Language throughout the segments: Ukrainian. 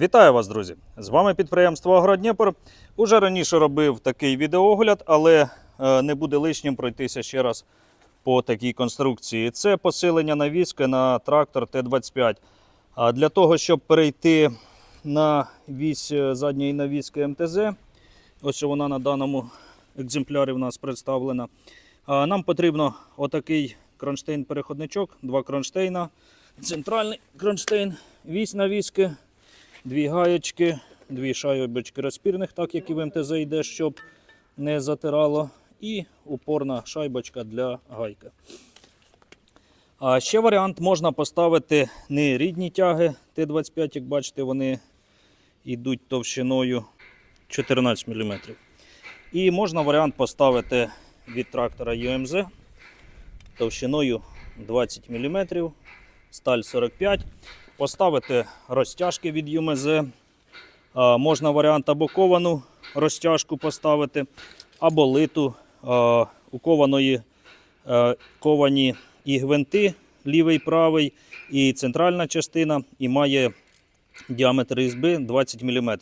Вітаю вас, друзі! З вами підприємство Агродніпр. Уже раніше робив такий відеоогляд, але е, не буде лишнім пройтися ще раз по такій конструкції. Це посилення навіски на трактор Т-25. А для того, щоб перейти на вісь е, задньої навіски МТЗ, ось вона на даному екземплярі в нас представлена, нам потрібно отакий кронштейн-переходничок, два кронштейна, центральний кронштейн, вісь навіски дві гаєчки, дві шайбочки розпірних, так як і в МТЗ йде, щоб не затирало, і упорна шайбочка для гайки. А ще варіант можна поставити не рідні тяги Т-25, як бачите, вони йдуть товщиною 14 мм. І можна варіант поставити від трактора UMZ товщиною 20 мм, сталь 45 Поставити розтяжки від UMZ. Можна варіант або ковану розтяжку поставити, або литу у кованої е, ковані і гвинти, лівий, правий, і центральна частина, і має діаметр різьби 20 мм.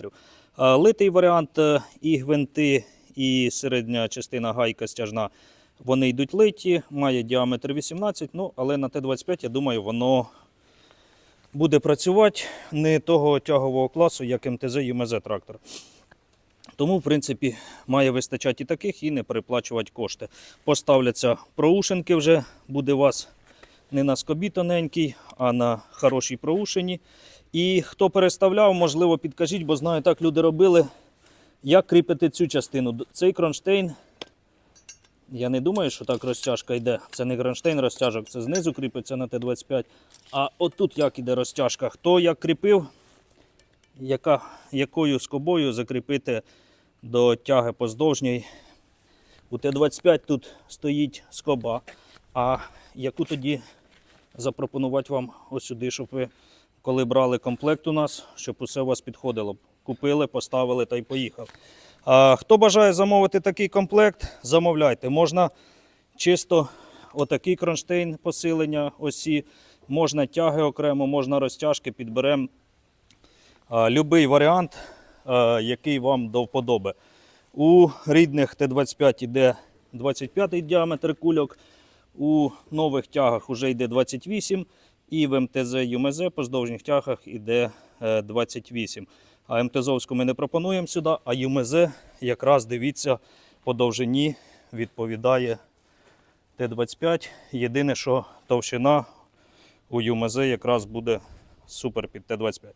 Литий варіант е, і гвинти, і середня частина гайка стяжна. Вони йдуть литі, має діаметр 18, ну, але на Т-25, я думаю, воно буде працювати не того тягового класу, як МТЗ ЮМЗ трактор. Тому, в принципі, має вистачати і таких, і не переплачувати кошти. Поставляться проушинки вже, буде у вас не на скобі тоненький, а на хорошій проушині. І хто переставляв, можливо, підкажіть, бо знаю, так люди робили, як кріпити цю частину. Цей кронштейн, я не думаю, що так розтяжка йде. Це не кронштейн розтяжок, це знизу кріпиться на Т-25. А отут як іде розтяжка. Хто як кріпив, яка, якою скобою закріпити до тяги поздовжньої. У Т-25 тут стоїть скоба. А яку тоді запропонувати вам ось сюди, щоб ви, коли брали комплект у нас, щоб усе у вас підходило. Купили, поставили та й поїхав. А, хто бажає замовити такий комплект, замовляйте. Можна чисто отакий кронштейн посилення осі, можна тяги окремо, можна розтяжки, підберемо любий варіант, а, який вам до вподоби. У рідних Т-25 йде 25 діаметр кульок, у нових тягах вже йде 28 і в МТЗ ЮМЗ по здовжніх тягах йде е, 28. А МТЗовську ми не пропонуємо сюди, а ЮМЗ якраз дивіться по довжині відповідає Т-25. Єдине, що товщина у ЮМЗ якраз буде супер під Т-25.